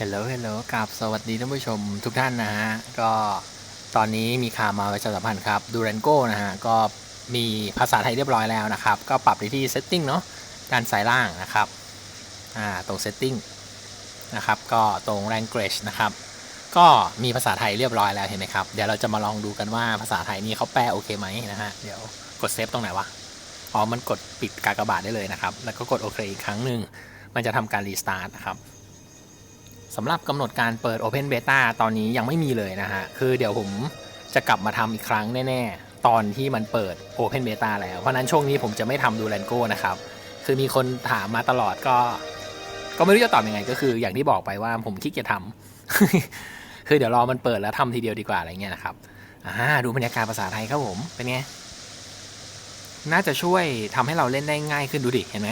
ฮลโหลเฮลโหลกับสวัสดีท่านผู้ชมทุกท่านนะฮะ ก็ตอนนี้มีข่าวมาประชาสัมพันธ์ครับดูเรนโก้นะฮะ ก็มีภาษาไทยเรียบร้อยแล้วนะครับ ก็ปรับไปที่ setting เนาะด้านซ้ายล่างนะครับ อ่า ตรง setting นะครับ ก็ตรง language นะครับ ก็มีภาษาไทยเรียบร้อยแล้วเห็นไหมครับ เดี๋ยวเราจะมาลองดูกันว่าภาษาไทยนี่เขาแปลโอเคไหมนะฮะ เดี๋ยวกดเซฟตรงไหนวะ อ๋อ มันกดปิดกากบาทได้เลยนะครับ แล้วก็กดโอเคอีกครั้งหนึ่ง มันจะทำการรีสตาร์ทนะครับ สำหรับกำหนดการเปิด Open Beta ตอนนี้ยังไม่มีเลยนะฮะ คือเดี๋ยวผมจะกลับมาทำอีกครั้งแน่ ๆ ตอนที่มันเปิด Open Beta แล้ว เพราะนั้นช่วงนี้ผมจะไม่ทำดูแลนโก้นะครับ คือมีคนถามมาตลอดก็ ก็ไม่รู้จะตอบยังไง ก็คืออย่างที่บอกไปว่าผมขี้เกียจทำคือเดี๋ยวรอมันเปิดแล้วทำทีเดียวดีกว่าอะไรเงี้ยนะครับอ่าดูบรรยากาศภาษาไทยครับผมเป็นไงน่าจะช่วยทำให้เราเล่นได้ง่ายขึ้นดูดิเห็นไหม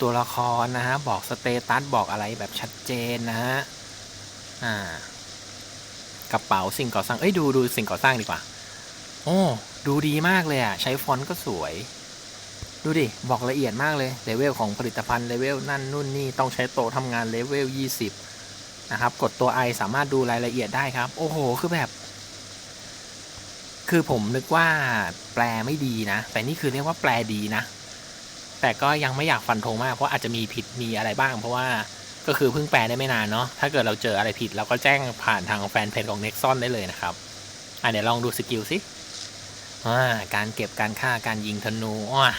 ตัวละครนะฮะ บอกสเตตัสบอกอะไรแบบชัดเจนนะฮะ อ่า กระเป๋าสิ่งก่อสร้าง เอ้ยดูดูสิ่งก่อสร้างดีกว่า โอ้ ดูดีมากเลยอะ ใช้ฟอนต์ก็สวย ดูดิ บอกละเอียดมากเลย เลเวลของผลิตภัณฑ์ เลเวลนั่นนู่นนี่ต้องใช้โต๊ะทำงานเลเวล20 นะครับ กดตัว I สามารถดูรายละเอียดได้ครับ โอ้โห คือแบบคือผมนึกว่าแปลไม่ดีนะ แต่นี่คือเรียกว่าแปลดีนะ แต่ก็ยังไม่อยากฟันธงมากเพราะอาจจะมีผิดมีอะไรบ้าง เพราะว่าก็คือเพิ่งแปลได้ไม่นานเนาะถ้าเกิดเราเจออะไรผิดเราก็แจ้งผ่านทางแฟนเพจของ Nexon ได้เลยนะครับอะเดี๋ยวลองดูสกิลสิอ่าการเก็บการฆ่าการยิงธนูว้า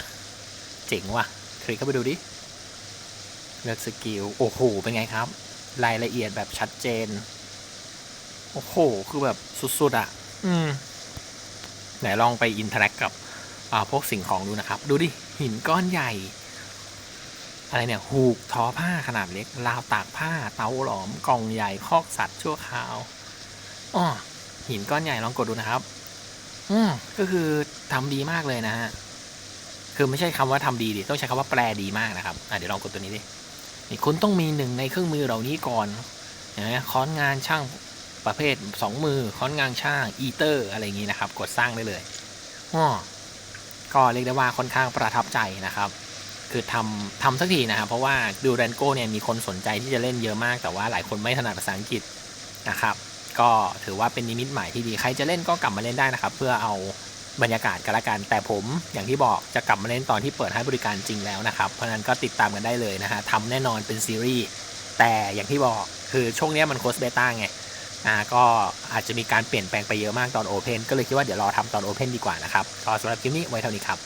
เจ๋งว่ะคลิกเข้าไปดูดิเลือกสกิลโอ้โหเป็นไงครับ รายละเอียดแบบชัดเจน โอ้โห คือแบบสุดๆอะ่ะ อืมไหนลองไปอินเทอร์แอคกับ อ่าพวกสิ่งของดูนะครับ ดูดิ หินก้อนใหญ่ อะไรเนี่ยหูกทอผ้าขนาดเล็กราวตากผ้า เตาหลอมกล่องใหญ่คอกสัตว์ชั่วคราวอ้อหินก้อนใหญ่ลองกดดูนะครับอืมก็คือทำดีมากเลยนะฮะคือไม่ใช่คำว่าทำดีดิต้องใช้คำว่าแปลดีมากนะครับอะเดี๋ยวลองกดตัวนี้ดินี่คุณต้องมีหนึ่งในเครื่องมือเหล่านี้ก่อนนะค้อนงานช่างประเภทสองมือค้อนงานช่างอีเตอร์อะไรอย่างนี้นะครับ กดสร้างได้เลยอ้อ ก็เรียกได้ว่าค่อนข้างประทับใจนะครับ คือทำทำสักทีนะครับ เพราะว่าดูแรนโก้เนี่ยมีคนสนใจที่จะเล่นเยอะมาก แต่ว่าหลายคนไม่ถนัดภาษาอังกฤษนะครับ ก็ถือว่าเป็นนิมิตใหม่ที่ดี ใครจะเล่นก็กลับมาเล่นได้นะครับ เพื่อเอาบรรยากาศกันละกัน แต่ผมอย่างที่บอกจะกลับมาเล่นตอนที่เปิดให้บริการจริงแล้วนะครับ เพราะนั้นก็ติดตามกันได้เลยนะฮะทำแน่นอนเป็นซีรีส์ แต่อย่างที่บอกคือช่วงนี้มันโคสเบต้าไง อ่าก็อาจจะมีการเปลี่ยนแปลงไปเยอะมากตอนโอเพนก็เลยคิดว่าเดี๋ยวรอทำตอนโอเพนดีกว่านะครับก็สำหรับคลิปนี้ไว้เท่านี้ครับ